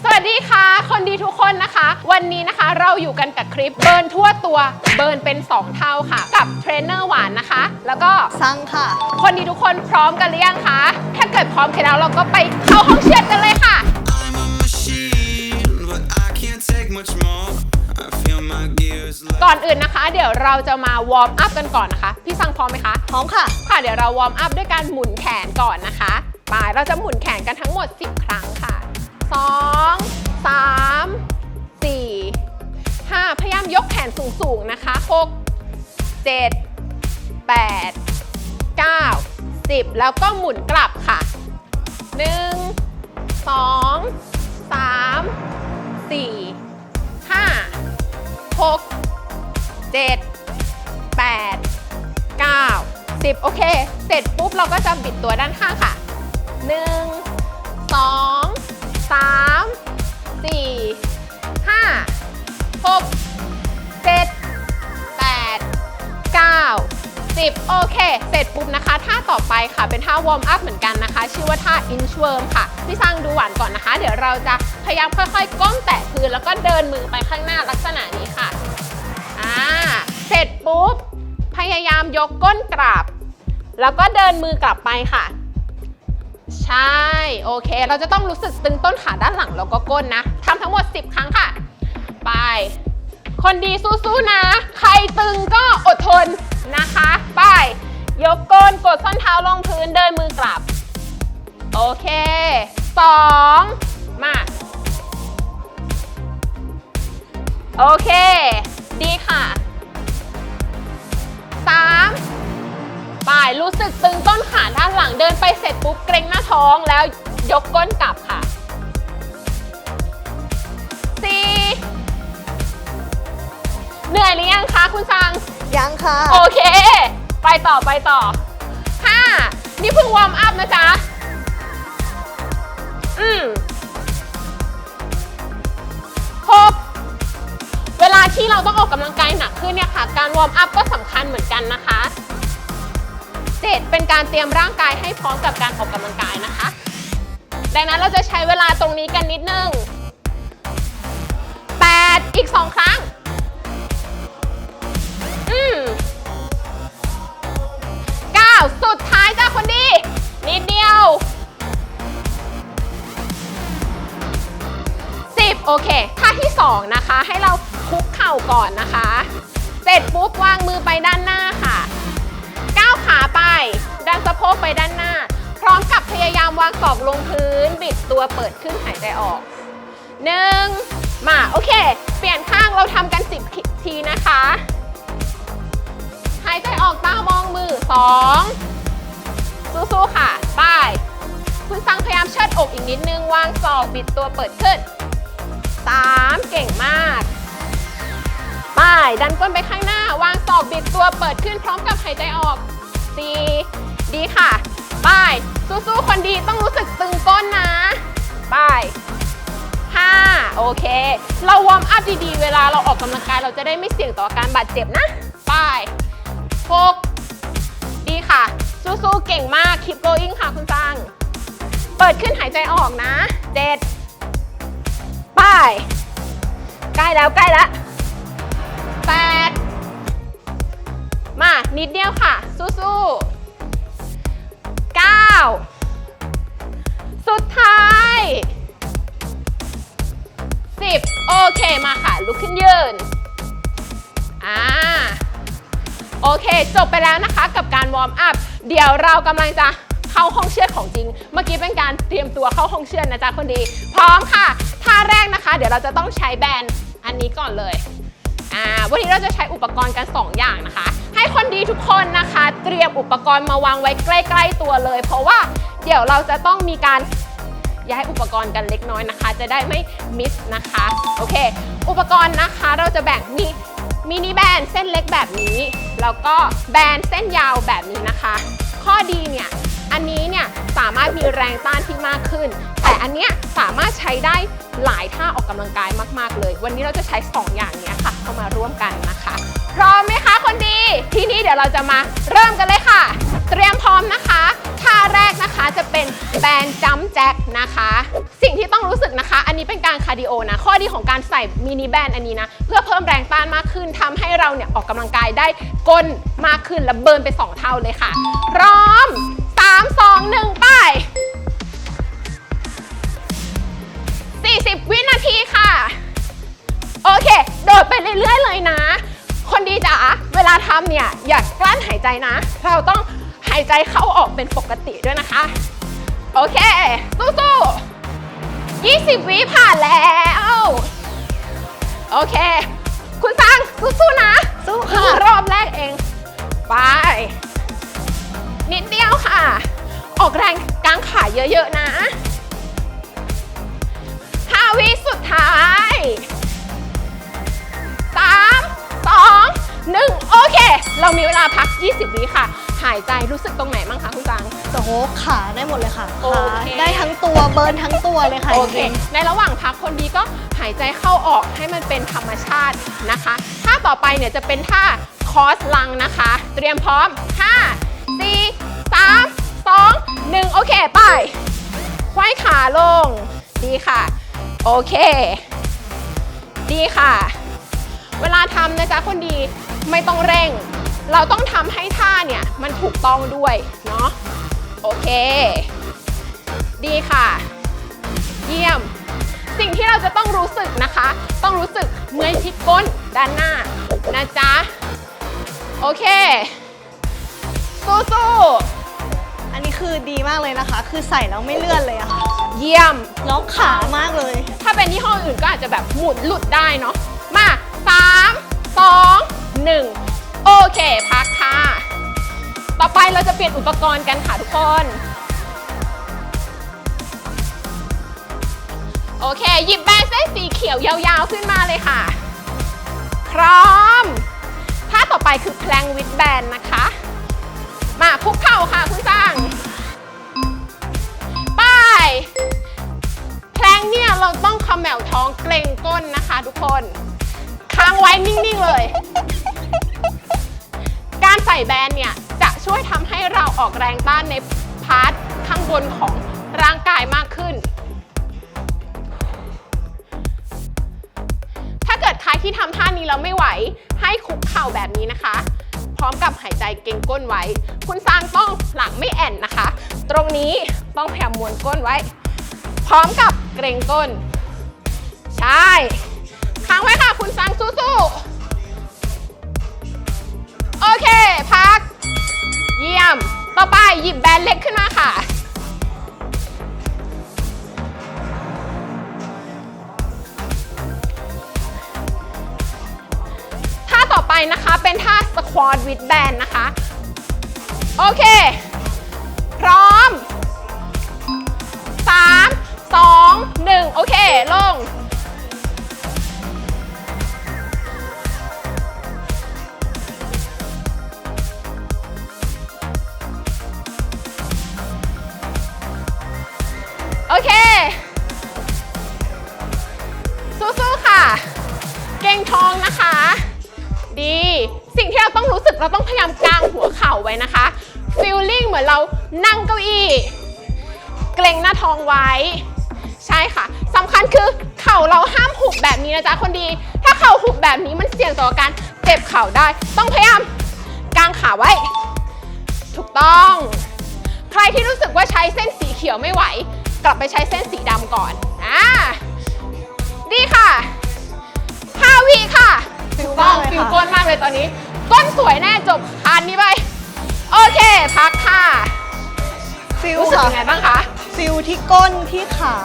สวัสดีค่ะ คนดีทุกคนนะคะ วันนี้นะคะเราอยู่กันกับคลิปเบิร์นทั่วตัวเบิร์นเป็น 2 เท่าค่ะ กับเทรนเนอร์หวานนะคะ แล้วก็ซังค่ะ คนดีทุกคนพร้อมกันหรือยังคะ ถ้าเกิดพร้อมกันแล้วเราก็ไปเข้าห้องเชียร์กันเลยค่ะ I'm a machine, but I can't take much more. I feel my gears like ก่อนอื่นนะคะ เดี๋ยวเราจะมาวอร์มอัพกันก่อนนะคะ พี่ซังพร้อมไหมคะ พร้อมค่ะ ค่ะเดี๋ยวเราวอร์มอัพด้วยการหมุนแขนก่อนนะคะไปเราจะหมุนแขนกันทั้งหมด 10 ครั้งค่ะ 2 3 4 5พยายามยกแขนสูงๆนะคะ6 7 8 9 10แล้วก็หมุนกลับค่ะ1 2 3 4 5 6 7 8 9 10โอเค เสร็จปุ๊บเราก็จะบิดตัวด้านข้างค่ะ 1 2 3 4 5 6 7 8 9 10โอเค เสร็จปุ๊บนะคะ ท่าต่อไปค่ะเป็นท่าวอร์มอัพเหมือนกันนะคะ ชื่อว่าท่า inchworm ค่ะ พี่สร้างดูหวานก่อนนะคะ เดี๋ยวเราจะพยายามค่อยๆ ก้มแตะพื้นแล้วก็เดินมือไปข้างหน้าลักษณะนี้ค่ะอ่าเสร็จปุ๊บ พยายามยกก้นกลับแล้วก็เดินมือกลับไปค่ะ ช่ โอเค เราจะต้องรู้สึกตึงต้นขาด้านหลังแล้วก็ก้นนะทำทั้งหมด 10 ครั้งค่ะ ไป คนดีสู้ๆนะ ใครตึงก็อดทนนะคะ ไป ยกก้นกดส้นเท้าลงพื้นเดินมือกลับ โอเค 2 มา โอเค ดีค่ะ 3ป่ายรู้สึกตึงต้นขาด้านหลังเดินไปเสร็จปุ๊บเกรงหน้าท้องแล้วยกก้นกลับค่ะ4เหนื่อยหรือยังคะคุณซัง ยังค่ะ โอเค ไปต่อไปต่อ5นี่เพิ่งวอร์มอัพนะจ๊ะ อืม6เวลาที่เราต้องออกกำลังกายหนักขึ้นเนี่ยค่ะ การวอร์มอัพก็สำคัญเหมือนกันนะคะ 7 เป็นการเตรียมร่างกายให้พร้อมกับการออกกำลังกายนะคะ ดังนั้นเราจะใช้เวลาตรงนี้กันนิดนึง 8 อีก 2 ครั้ง อืม9สุดท้ายจ้าคนดี นิดเดียว 10 โอเค ท่าที่ 2 นะคะ ให้เราคุกเข่าก่อนนะคะ เสร็จปุ๊บวางมือไปด้านหน้าค่ะ ขาไป ดันสะโพกไปด้านหน้า พร้อมกับพยายามวางศอกลงพื้น บิดตัวเปิดขึ้นหายใจออก1มา โอเค เปลี่ยนข้างเราทำกัน 10 ทีนะคะ หายใจออกตามองมือ 2 สู้ๆค่ะ ไปคุณซังพยายามเชิดอกอีกนิดนึง วางศอกบิดตัวเปิดขึ้น 3 เก่งมากไปดันก้นไปข้างหน้า วางศอกบิดตัวเปิดขึ้นพร้อมกับหายใจออก 4ดีค่ะป้ายสู้ๆคนดีต้องรู้สึกตึงก้นนะป้าย5โอเค เราวอร์มอัพดีๆ เวลาเราออกกำลังกายเราจะได้ไม่เสี่ยงต่อการบาดเจ็บนะป้าย6ดีค่ะ สู้ๆเก่งมาก keep going ค่ะคุณจัง เปิดขึ้นหายใจออกนะ7ป้ายใกล้แล้วใกล้แล้ว8 มานิดเดียวค่ะ สู้ๆ9สุดท้าย10โอเคมาค่ะ ลุกขึ้นยืนอ่าโอเค จบไปแล้วนะคะกับการวอร์มอัพ เดี๋ยวเรากำลังจะเข้าห้องเชือดของจริง เมื่อกี้เป็นการเตรียมตัวเข้าห้องเชือดนะจ๊ะคนดี พร้อมค่ะ ท่าแรกนะคะ เดี๋ยวเราจะต้องใช้แบนอันนี้ก่อนเลย อ่า วันนี้เราจะใช้อุปกรณ์กัน 2 อย่างนะคะ ให้คนดีทุกคนนะคะ เตรียมอุปกรณ์มาวางไว้ใกล้ ๆ ตัวเลย เพราะว่าเดี๋ยวเราจะต้องมีการย้ายอุปกรณ์กันเล็กน้อยนะคะ จะได้ไม่มิสนะคะ โอเค อุปกรณ์นะคะเราจะแบ่งมีมินิแบนเส้นเล็กแบบนี้ แล้วก็แบนเส้นยาวแบบนี้นะคะ ข้อดีเนี่ย อันนี้เนี่ยสามารถมีแรงต้านที่มากขึ้น แต่อันเนี้ยสามารถใช้ได้หลายท่าออกกำลังกายมาก ๆ เลย วันนี้เราจะใช้ 2 อย่างเนี้ยค่ะ เข้ามาร่วมกันนะคะ พร้อมไหมคะคนดี ทีนี้เดี๋ยวเราจะมาเริ่มกันเลยค่ะ เตรียมพร้อมนะคะท่าแรกนะคะจะเป็นแบนจัมแจ็คนะคะ สิ่งที่ต้องรู้สึกนะคะ อันนี้เป็นการคาร์ดิโอนะ ข้อดีของการใส่มินิแบนอันนี้นะ เพื่อเพิ่มแรงต้านมากขึ้นทำให้เราเนี่ยออกกำลังกายได้ก้นมากขึ้นและเบิร์นไป 2 เท่าเลยค่ะ พร้อม 3 2 1 ไป 40 วินาทีค่ะ โอเค โดดไปเรื่อยๆเลยนะ คนดีจ๋าเวลาทำเนี่ยอย่ากลั้นหายใจนะ เราต้องหายใจเข้าออกเป็นปกติด้วยนะคะ โอเค สู้ๆ20 วิผ่านแล้ว โอเค คุณซังสู้ๆนะ สู้ค่ะรอบแรกเอง ไป นิดเดียวค่ะ ออกแรงกลางขาเยอะๆนะ5วิสุดท้าย3 2 1 โอเค เรามีเวลาพัก 20 วิค่ะ หายใจรู้สึกตรงไหนบ้างคะคุณจัง โอ้โหขาได้หมดเลยค่ะโอขาเค ได้ทั้งตัวเบิร์นทั้งตัวเลยค่ะโอเค จริงในระหว่างพักคนดีก็หายใจเข้าออกให้มันเป็นธรรมชาตินะคะท่าต่อไปเนี่ยจะเป็นท่าคอสลังนะคะ เตรียมพร้อม 5 4 3 2 1 โอเค ไปควายขาลง ดีค่ะ โอเค ดีค่ะ เวลาทำนะจ๊ะคนดีไม่ต้องเร่ง เราต้องทำให้ท่าเนี่ยมันถูกต้องด้วยเนาะโอเค ดีค่ะ เยี่ยม สิ่งที่เราจะต้องรู้สึกนะคะ ต้องรู้สึกเมื่อยที่ก้นด้านหน้านะจ๊ะโอเค สู้ๆอันนี้คือดีมากเลยนะคะ คือใส่แล้วไม่เลื่อนเลยอะค่ะๆเยี่ยม ล็อกขามากเลย ถ้าเป็นยี่ห้ออื่นก็อาจจะแบบหมุนหลุดได้เนาะมา3 2 1 โอเค พักค่ะ ต่อไปเราจะเปลี่ยนอุปกรณ์กันค่ะทุกคน โอเค หยิบแบนเส้นสีเขียวยาวๆขึ้นมาเลยค่ะ พร้อม ท่าต่อไปคือแพลงวิดแบนนะคะ มาคุกเข่าค่ะคุณสั่งไปแพลงเนี่ยเราต้องขมวท้องเกรงก้นนะคะทุกคน ค้างไว้นิ่งๆเลย การใส่แบนเนี่ยจะช่วยทำให้เราออกแรงต้านในพาร์ทข้างบนของร่างกายมากขึ้น ถ้าเกิดใครที่ทำท่านี้แล้วไม่ไหว ให้คุกเข่าแบบนี้นะคะ พร้อมกับหายใจเกรงก้นไว้ คุณซางต้องหลังไม่แอนนะคะ ตรงนี้ต้องพยายามมวนก้นไว้ พร้อมกับเกรงก้น ใช่ ค้างไว้ค่ะ คุณซังสู้ๆ โอเค พัก เยี่ยม ต่อไปหยิบแบนเล็กขึ้นมาค่ะ ท่าต่อไปนะคะเป็นท่าสควอตวิดแบนนะคะ โอเค พร้อม 3 2 1 โอเค ลง เราต้องพยายามกางหัวเข่าไว้นะคะฟีลลิ่งเหมือนเรานั่งเก้าอี้ เกรงหน้าท้องไว้ ใช่ค่ะสำคัญคือเข่าเราห้ามหุบแบบนี้นะจ๊ะคนดี ถ้าเข่าหุบแบบนี้มันเสี่ยงต่อการเจ็บเข่าได้ ต้องพยายามกางขาไว้ ถูกต้อง ใครที่รู้สึกว่าใช้เส้นสีเขียวไม่ไหว กลับไปใช้เส้นสีดำก่อนอ่าดีค่ะ5วิค่ะฟิลต้มาอกงเลยฟิลค่ะก้นมากเลยตอนนี้ ก้นสวยแน่จบอันนี้ไป โอเค พักค่ะฟิลรู้สึกค่ะยังไงบ้างคะฟิลที่ก้นที่ขา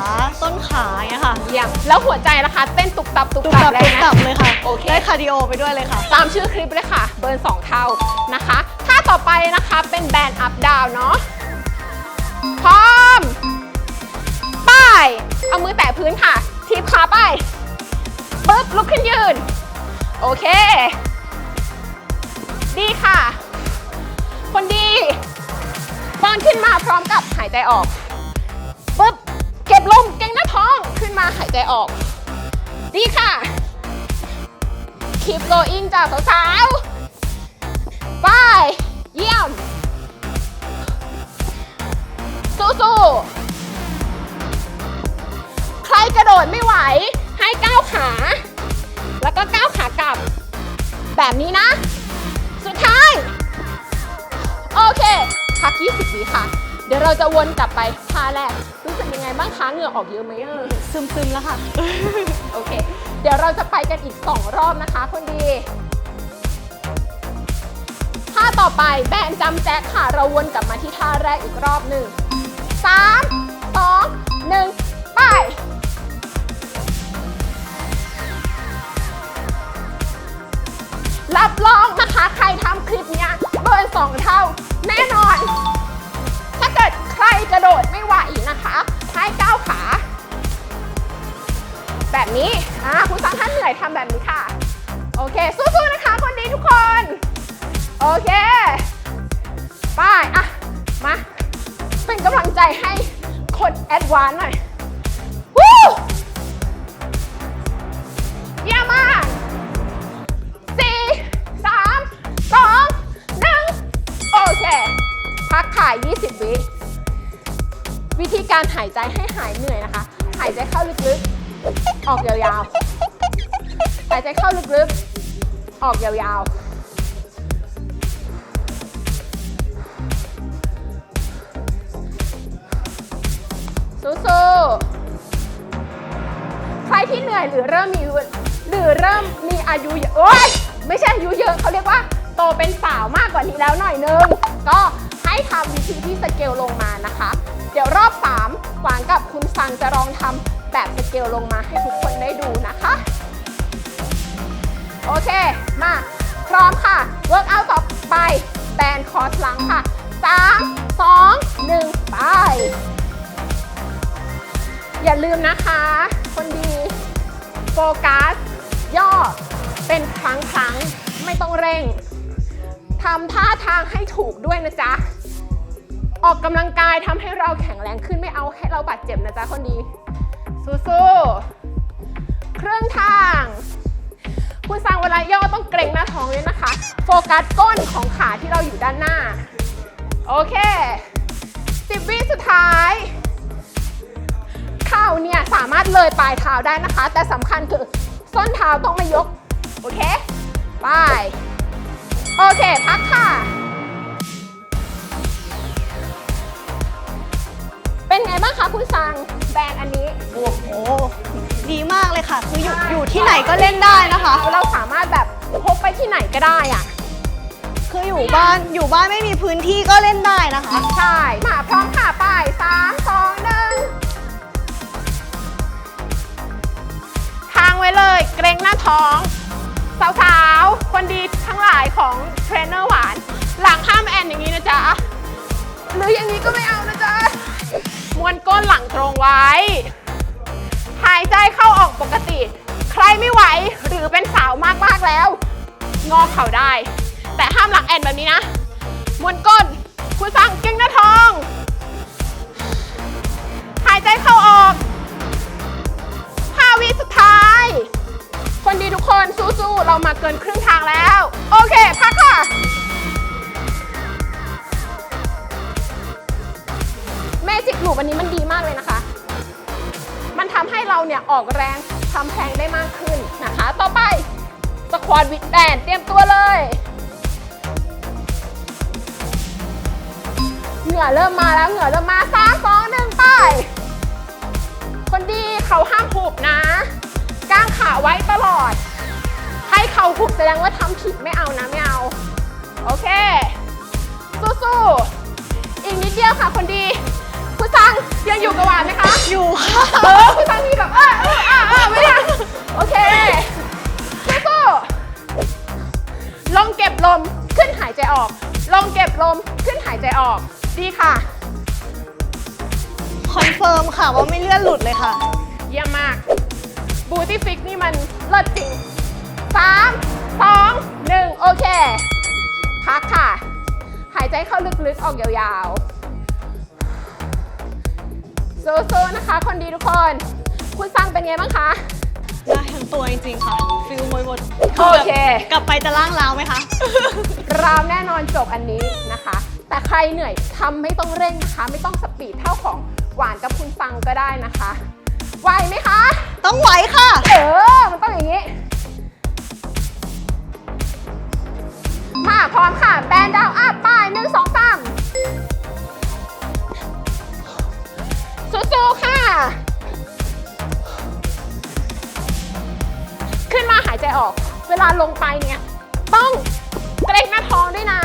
ต้นขาอย่างเงี้ยค่ะเยี่ยมแล้วหัวใจล่ะคะ เต้นตุกตับตุกตุกตัตับบเลยตุกนะ ตับเลยค่ะโอเค ได้คาร์ดิโอไปด้วยเลยค่ะ ตามชื่อคลิปเลยค่ะ เบิร์น2เท่านะคะท่าต่อไปนะคะเป็นแบนอัพดาวเนาะพร้อมไป้าย เอามือแตะพื้นค่ะ ทีบขาไปปึ๊บลุกขึ้นยืน โอเค ดีค่ะ คนดีป้อนขึ้นมาพร้อมกับหายใจออกปึ๊บเก็บลมเก่งหน้าท้องขึ้นมาหายใจออก ดีค่ะ keep going จ้าสาวๆไปเยี่ยม สู้ๆใครกระโดดไม่ไหวให้ก้าวขา แล้วก็ก้าวขากลับ แบบนี้นะ พัก 20วิค่ะ เดี๋ยวเราจะวนกลับไปท่าแรก รู้สึกยังไงบ้างคะ เหงื่อออกเยอะไหมเออซึมซึมๆแล้วค่ะ โอเค เดี๋ยวเราจะไปกันอีก 2 รอบนะคะคนดีท่าต่อไปแบนจำแจ็คค่ะ เราวนกลับมาที่ท่าแรกอีกรอบหนึ่งสามสองหนึ่งไปรับรองนะคะ ใครทำคลิปเนี้ย เบิร์นสองเท่า แน่นอน ถ้าเกิดใครกระโดดไม่ไหวนะคะให้ก้าวขา แบบนี้อ่าคุณสังท่านเหนื่อยทำแบบนี้ค่ะ โอเค สู้ๆนะคะคนดีทุกคน โอเคไปอะ มา เป็นกำลังใจให้คนแอดวานหน่อย การหายใจให้หายเหนื่อยนะคะ หายใจเข้าลึกๆ ออกยาวๆ หายใจเข้าลึกๆ ออกยาวๆสู้ๆใครที่เหนื่อยหรือเริ่มมีหรือเริ่มมีอายุเยอะโอ๊ยไม่ใช่อายุเยอะเขาเรียกว่า โตเป็นสาวมากกว่านี้แล้วหน่อยนึง ก็ให้ทำวิธีที่สเกลลงมานะคะ เดี๋ยวรอบ วานกับคุณซังจะลองทำแบบสเกลลงมาให้ทุกคนได้ดูนะคะ โอเค มา พร้อมค่ะเวิร์กอัต่อไป แบนคอร์สหลังค่ะ 3 2 1 ไป อย่าลืมนะคะ คนดี โฟกัส ย่อ เป็นครั้งครั้งๆไม่ต้องเร่งทำท่าทางให้ถูกด้วยนะจ๊ะ ออกกำลังกายทำให้เราแข็งแรงขึ้นไม่เอาให้เราบาดเจ็บนะจ๊ะคนดี สู้ๆ เครื่องทาง คุณสร้างเวลาย่อต้องเกรงหน้าท้องด้วยนะคะ โฟกัสก้นของขาที่เราอยู่ด้านหน้า โอเค10วิสุดท้ายเข่าเนี่ยสามารถเลยปลายเท้าได้นะคะ แต่สำคัญคือส้นเท้าต้องไม่ยก โอเค ไป โอเค พักค่ะ คะคุณซังแบรนด์อันนี้ โอ้โห ดีมากเลยค่ะ คืออยู่ใช่อยู่ที่ไหนก็เล่นได้นะคะ เราสามารถแบบพกไปที่ไหนก็ได้อะคืออยู่บ้านอยู่บ้านไม่มีพื้นที่ก็เล่นได้นะคะ ใช่ มาพร้อมค่ะไปสามสองหนึ่งทางไว้เลยเกรงหน้าท้อง สาวๆ คนดีทั้งหลายของเทรนเนอร์หวาน หลังห้ามแอนอย่างนี้นะจ๊ะ หรืออย่างนี้ก็ไม่เอานะจ๊ะ มวนก้นหลังตรงไว้ หายใจเข้าออกปกติ ใครไม่ไหวหรือเป็นสาวมากๆแล้ว งอเข่าได้ แต่ห้ามหลังแอนแบบนี้นะ มวนก้น คุณสั่งเก่งหน้าท้อง หายใจเข้าออก5วิสุดท้าย คนดีทุกคนสู้ๆ เรามาเกินครึ่ง เนี่ยออกแรงทำแพงได้มากขึ้นนะคะ ต่อไปสควอตวิดแบนเตรียมตัวเลยเหงื่อเริ่มมาแล้วเหงื่อเริ่มมาสามสองหนึ่งไป คนดีเขาห้ามหุบนะก้างขาไว้ตลอด ให้เขาหุบแสดงว่าทำผิดไม่เอานะไม่เอา โอเค สู้ๆอีกนิดเดียวค่ะคนดี ยังอยู่กับหวานไหมคะอยู่ค่ะเออคุณซังมีแบบเออเออเออเออไม่ได้โอเคสู้ๆลงเก็บลมขึ้นหายใจออกลงเก็บลมขึ้นหายใจออก ดีค่ะ คอนเฟิร์มค่ะว่าไม่เลื่อนหลุดเลยค่ะ เยี่ยมมากบูตี้ฟิกนี่มันเลิศจริง3 2 1โอเค พักค่ะ หายใจเข้าลึกๆ ออกยาวๆ สู้ๆนะคะ คนดีทุกคน คุณซังเป็นไงบ้างคะ ได้ทั้งตัวจริงๆค่ะ ฟิลมวยหมดโอเค กลับไปจะล่างล้าวไหมคะราวแน่นอนจบอันนี้นะคะ แต่ใครเหนื่อยทำไม่ต้องเร่งนะคะ ไม่ต้องสปีดเท่าของหวานกับคุณฟังก็ได้นะคะไหวไหมคะ ต้องไหวค่ะ เออ มันต้องอย่างนี้ มาพร้อมค่ะ แบนดาวอัพไปหนึ่งสองสาม สู้ๆค่ะ ขึ้นมาหายใจออก เวลาลงไปเนี่ย ต้องเกรงหน้าท้องด้วยนะ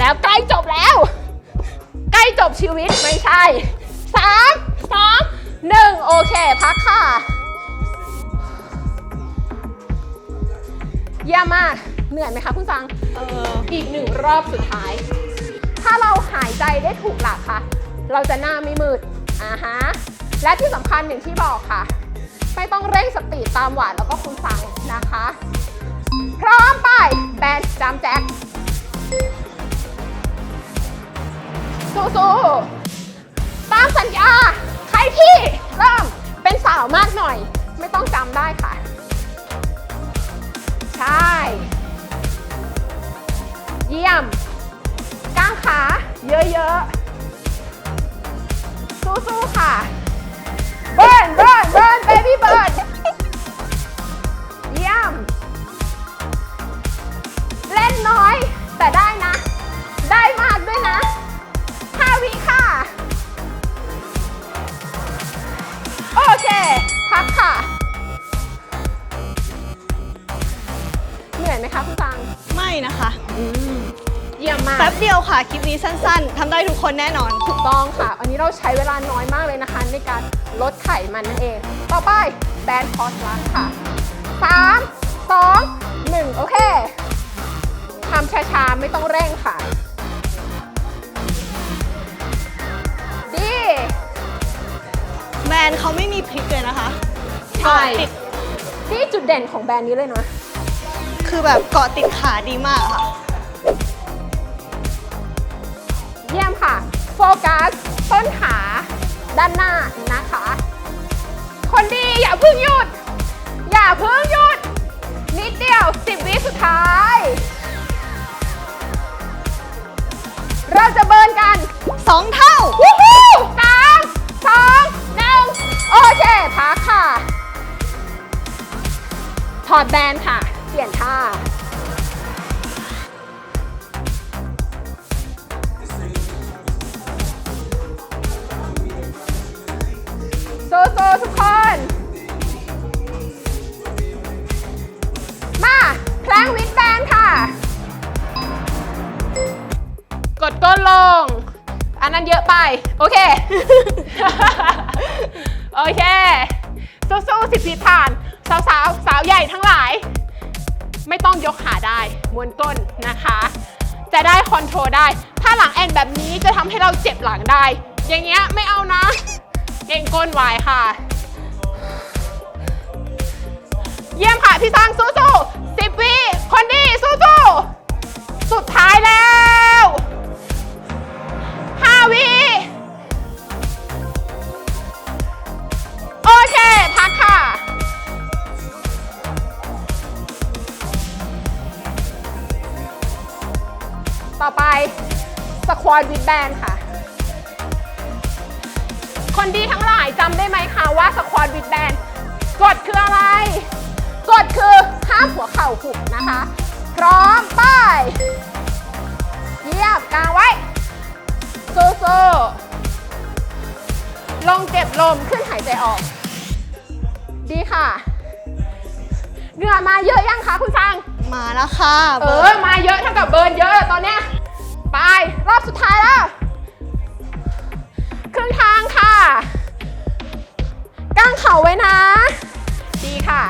แล้วใกล้จบแล้ว ใกล้จบชีวิตไม่ใช่สามสองหนึ่งโอเค พักค่ะเยี่ยมมาก เหนื่อยไหมคะคุณฟังเอออีกหนึ่งรอบสุดท้าย ถ้าเราหายใจได้ถูกหลักค่ะ เราจะหน้าไม่มืดอ่าฮะและที่สำคัญอย่างที่บอกค่ะ ไม่ต้องเร่งสปีดตามหวานแล้วก็คุณฟังนะคะ พร้อมไปแบนจามแจ็ค สู้ๆตามสัญญา ใครที่เริ่มเป็นสาวมากหน่อย ไม่ต้องจำได้ค่ะ ใช่ เยี่ยมก้างขาเยอะๆ สู้ๆ ค่ะเบิร์นเบิร์นเบิร์นเบบี้เบิร์นเยี่ยม เล่นน้อยแต่ได้นะได้ เดียวค่ะ คลิปนี้สั้นๆ ทำได้ทุกคนแน่นอน ถูกต้องค่ะ อันนี้เราใช้เวลาน้อยมากเลยนะคะ ในการลดไขมันนั่นเอง ต่อไปแบนคอสลังค่ะ 3 2 1 โอเค ทำช้าๆ ไม่ต้องเร่งค่ะ ดี แมนเขาไม่มีพลิกเลยนะคะใช่ เกาะติดนี่จุดเด่นของแบรนด์นี้เลยนะ คือแบบเกาะติดขาดีมากค่ะ ฟกัสต้นขาด้านหน้านะคะ คนดีอย่าเพิ่งหยุด อย่าเพิ่งหยุด นิดเดียว 10 วิสุดท้าย เราจะเบิร์นกันสองเท่าวู้ฮู้สามสองหนึ่งโอเคพักค่ะ ถอดแบนค่ะ เปลี่ยนท่า โอเค สู้ๆสิบทีผ่าน สาวสาวๆสาวใหญ่ทั้งหลาย ไม่ต้องยกขาได้มวนก้นนะคะ จะได้คอนโทรลได้ ถ้าหลังแอนแบบนี้จะทำให้เราเจ็บหลังได้ อย่างเงี้ยไม่เอานะ เก่งก้นไว้ค่ะ เยี่ยมค่ะพี่สร้างสู้ๆสิบวิคนดีสู้ๆสุดท้ายแล้วห้าวิ ไปสควอตวิดแบนค่ะ คนดีทั้งหลายจำได้ไหมคะว่าสควอตวิดแบนกฎคืออะไรกฎคือห้ามหัวเข่าหุบนะคะ พร้อมไปเยียบกลางไว้สู้ๆลงเจ็บลมขึ้นหายใจออก ดีค่ะเหงื่อมาเยอะยังคะคุณฟังมาแล้วค่ะ เอเบิอร์ดมาเยอะเท่ากับเบิร์นเยอะตอนเนี้ย ไป รอบสุดท้ายแล้ว ครึ่งทางค่ะก้างเข่าไว้นะ ดีค่ะ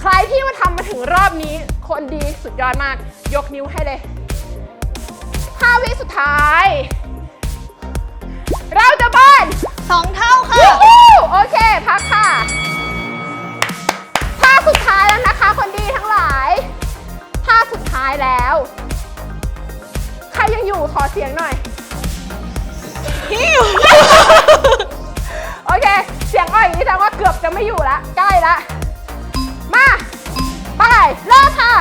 ใครที่มาทำมาถึงรอบนี้ คนดีสุดยอดมาก ยกนิ้วให้เลย5วิสุดท้าย เราจะเบิร์นสองเท่าค่ะวู้ฮู้โอเค พักค่ะท่าสุดท้ายแล้วนะคะ คนดีทั้งหลายท่าสุดท้ายแล้ว ยังอยู่ขอเสียงหน่อยโอเค เสียงอ่อยนี่แสดงว่าเกือบจะไม่อยู่ละใกล้ละมา ไป เริ่มค่ะ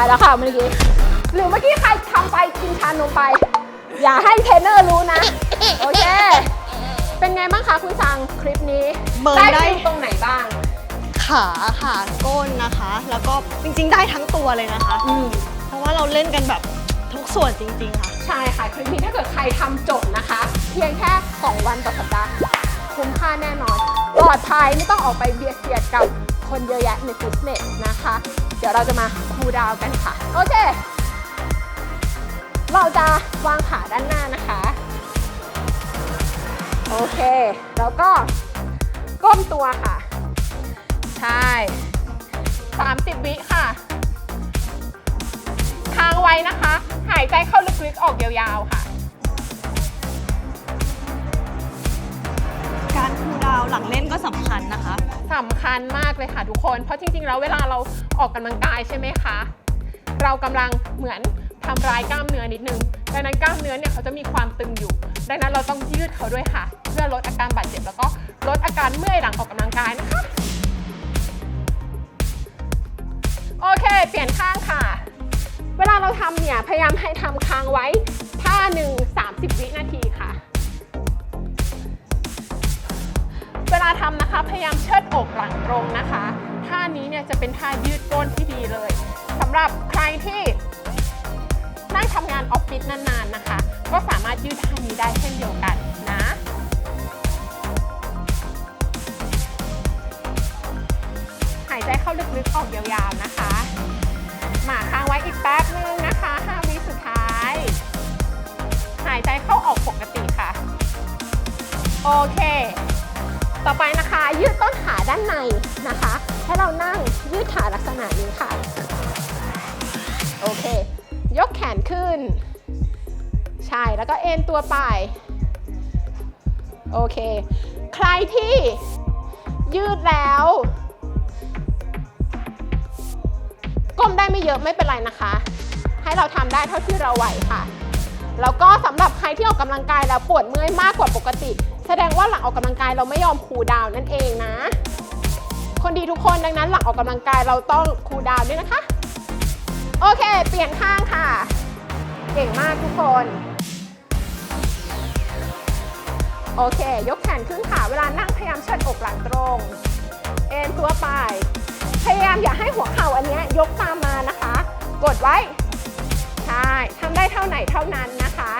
ไปแล้วค่ะเมื่อกี้ หรือเมื่อกี้ใครทำไปกินชานมไป อย่าให้เทรนเนอร์รู้นะ โอเค เป็นไงบ้างคะคุณสังคลิปนี้เบิร์นได้ ฟิลตรงไหนบ้าง ขาค่ะก้นนะคะ แล้วก็จริงๆได้ทั้งตัวเลยนะคะ อืม เพราะว่าเราเล่นกันแบบทุกส่วนจริงๆค่ะ ใช่ค่ะคลิปนี้ถ้าเกิดใครทำจบนะคะ เพียงแค่ 2 วันต่อสัปดาห์คุ้มค่าแน่นอน ปลอดภัยไม่ต้องออกไปเบียดเสียดกับคนเยอะแยะในฟิตเนสนะคะ เดี๋ยวเราจะมาคูดาวกันค่ะ โอเค เราจะวางขาด้านหน้านะคะ โอเค แล้วก็ก้มตัวค่ะ ใช่ 30 วิค่ะ ค้างไว้นะคะ หายใจเข้าลึกๆ ออกยาวๆค่ะ สำคัญมากเลยค่ะทุกคน เพราะจริงๆ แล้วเวลาเราออกกำลังกายใช่ไหมคะ เรากำลังเหมือนทำร้ายกล้ามเนื้อนิดนึง ดังนั้นกล้ามเนื้อเนี่ยเขาจะมีความตึงอยู่ ดังนั้นเราต้องยืดเขาด้วยค่ะ เพื่อลดอาการบาดเจ็บแล้วก็ลดอาการเมื่อยหลังออกกำลังกายนะคะ โอเค เปลี่ยนข้างค่ะ เวลาเราทำเนี่ยพยายามให้ทำค้างไว้ท่าหนึ่ง30 วินาทีค่ะ เวลาทำนะคะ พยายามเชิดอกหลังตรงนะคะ ท่านี้เนี่ยจะเป็นท่ายืดก้นที่ดีเลยสำหรับใครที่นั่งทำงานออฟฟิศนานๆนะคะ ก็สามารถยืดท่านี้ได้เช่นเดียวกันนะหายใจเข้าลึกๆออกยาวๆนะคะมาค้างไว้อีกแป๊บนึงนะคะ5วิสุดท้าย หายใจเข้าออกปกติค่ะ โอเค ต่อไปนะคะ ยืดต้นขาด้านในนะคะ ให้เรานั่งยืดขาลักษณะนี้ค่ะ โอเค ยกแขนขึ้น ใช่ แล้วก็เอ็นตัวไป โอเค ใครที่ยืดแล้วก้มได้ไม่เยอะไม่เป็นไรนะคะ ให้เราทำได้เท่าที่เราไหวค่ะ แล้วก็สำหรับใครที่ออกกำลังกายแล้วปวดเมื่อยมากกว่าปกติ แสดงว่าหลังออกกำลังกายเราไม่ยอมคูลดาวน์นั่นเองนะ คนดีทุกคนดังนั้นหลังออกกำลังกายเราต้องคูลดาวน์ด้วยนะคะ โอเค เปลี่ยนข้างค่ะ เก่งมากทุกคน โอเค ยกแขนขึ้นค่ะเวลานั่งพยายามเชิดอกหลังตรง เอ็นตัวไป พยายามอย่าให้หัวเข่าอันนี้ยยกตามมานะคะ กดไว้ใช่ทำได้เท่าไหนเท่านั้นนะคะ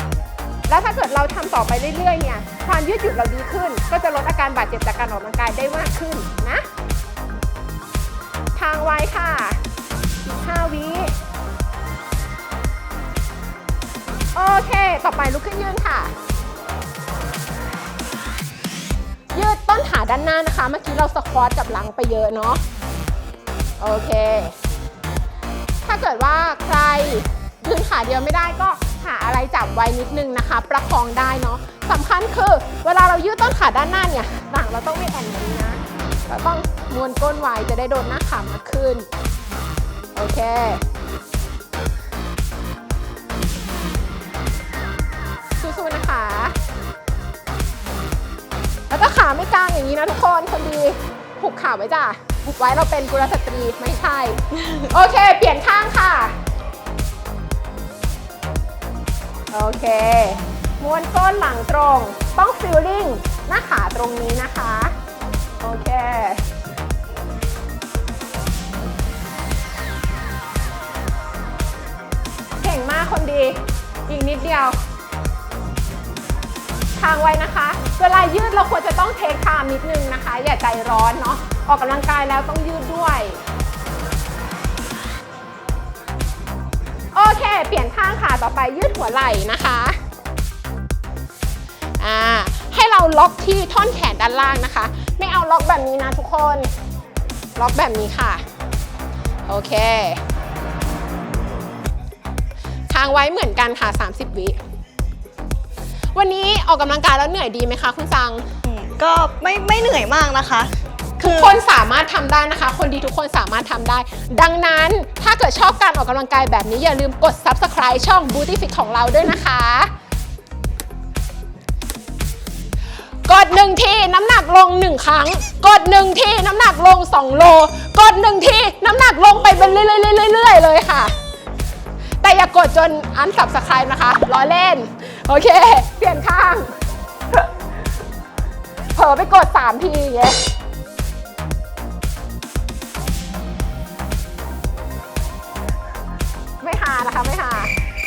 แล้วถ้าเกิดเราทำต่อไปเรื่อยๆเนี่ยความยืดหยุ่นเราดีขึ้น ก็จะลดอาการบาดเจ็บจากการออกกำลังกายได้มากขึ้นนะทางไว้ค่ะ5วิโอเค ต่อไปลุกขึ้นยืนค่ะ ยืดต้นขาด้านหน้านะคะ เมื่อกี้เราสควอตกับหลังไปเยอะเนาะ โอเค ถ้าเกิดว่าใครยืนขาเดียวไม่ได้ก็าอะไรจับไว้นิดนึงนะคะ ประคองได้เนาะสำคัญคือ เวลาเรายืดต้นขาด้านหน้าเนี่ยหลังเราต้องไม่แอนแบบนี้นะเราต้องม้วนก้นไว้จะได้โดนหน้าขามากขึ้น โอเคสู้ๆนะคะ แล้วก็ขาไม่กลางอย่างนี้นะทุกคนคนดีผูกขาไว้จ้ะผูกไว้เราเป็นกุลสตรีไม่ใช่ โอเค เปลี่ยนข้างค่ะ โอเค ม้วนก้นหลังตรง ต้องฟิลลิ่งหน้าขาตรงนี้นะคะ โอเค เก่งมากคนดี อีกนิดเดียว ทางไว้นะคะ เวลายืดเราควรจะต้องเทคไทม์นิดนึงนะคะ อย่าใจร้อนเนาะ ออกกำลังกายแล้วต้องยืดด้วย ต่อไปยืดหัวไหล่นะคะอ่าให้เราล็อกที่ท่อนแขนด้านล่างนะคะ ไม่เอาล็อกแบบนี้นะทุกคน ล็อกแบบนี้ค่ะ โอเคค้างไว้เหมือนกันค่ะ 30 วิ วันนี้ออกกำลังกายแล้วเหนื่อยดีไหมคะ คุณซัง ก็ไม่ไม่เหนื่อยมากนะคะ ทุกคนสามารถทำได้นะคะ คนดีทุกคนสามารถทำได้ ดังนั้นถ้าเกิดชอบการออกกำลังกายแบบนี้อย่าลืมกด subscribe ช่อง Booty Fit ของเราด้วยนะคะ กดหนึ่งทีน้ำหนักลงหนึ่งครั้ง กดหนึ่งทีน้ำหนักลง2โล กดหนึ่งทีน้ำหนักลงไปเป็นเรื่อยๆเลยค่ะ แต่อย่ากดจนอัน subscribe นะคะล้อเล่น โอเค เปลี่ยนข้างเผลอไปกด 3 ทีอย่างเงี้ย คะไม่หา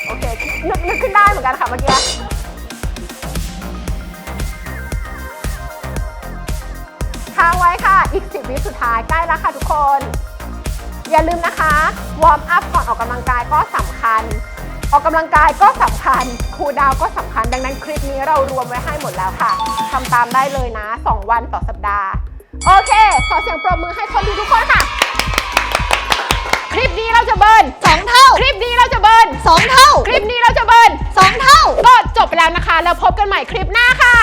โอเคนึกนึกขึ้นได้เหมือนกันค่ะเมื่อกี้ค้างไว้ค่ะ อีก 10 วิสุดท้ายใกล้แล้วค่ะทุกคน อย่าลืมนะคะ วอร์มอัพก่อนออกกำลังกายก็สำคัญ ออกกำลังกายก็สำคัญ คูลดาวก็สำคัญ ดังนั้นคลิปนี้เรารวมไว้ให้หมดแล้วค่ะทำตามได้เลยนะ 2 วันต่อสัปดาห์ โอเค ขอเสียงปรบมือให้คนดูทุกคนค่ะ คลิปนี้เราจะเบิร์นสองเท่า คลิปนี้เราจะเบิร์นสองเท่า คลิปนี้เราจะเบิร์นสองเท่า ก็จบไปแล้วนะคะ แล้วพบกันใหม่คลิปหน้าค่ะ